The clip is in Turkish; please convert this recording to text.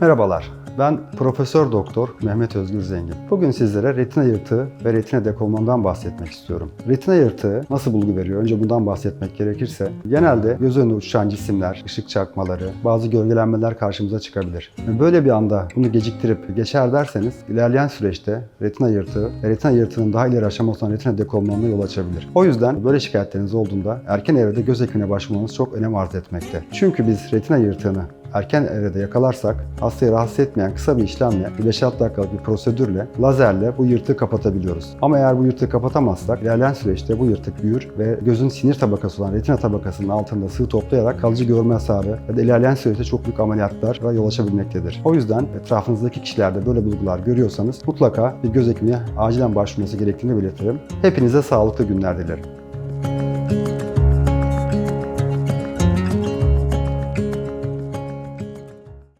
Merhabalar. Ben Profesör Doktor Mehmet Özgür Zengin. Bugün sizlere retina yırtığı ve retina dekolmandan bahsetmek istiyorum. Retina yırtığı nasıl bulgu veriyor? Önce bundan bahsetmek gerekirse, genelde göz önüne uçuşan cisimler, ışık çarpmaları, bazı gölgelenmeler karşımıza çıkabilir. Böyle bir anda bunu geciktirip geçer derseniz, ilerleyen süreçte retina yırtığı ve retina yırtığının daha ileri aşaması olan retina dekolmanına yol açabilir. O yüzden böyle şikayetleriniz olduğunda erken evrede göz hekimine başvurmanız çok önem arz etmekte. Çünkü biz retina yırtığını erken evrede yakalarsak hastayı rahatsız etmeyen kısa bir işlemle 5-6 dakikalık bir prosedürle lazerle bu yırtığı kapatabiliyoruz. Ama eğer bu yırtığı kapatamazsak ilerleyen süreçte bu yırtık büyür ve gözün sinir tabakası olan retina tabakasının altında sıvı toplayarak kalıcı görme hasarı ya da ilerleyen süreçte çok büyük ameliyatlara yol açabilmektedir. O yüzden etrafınızdaki kişilerde böyle bulgular görüyorsanız mutlaka bir göz hekimine acilen başvurması gerektiğini belirtirim. Hepinize sağlıklı günler dilerim.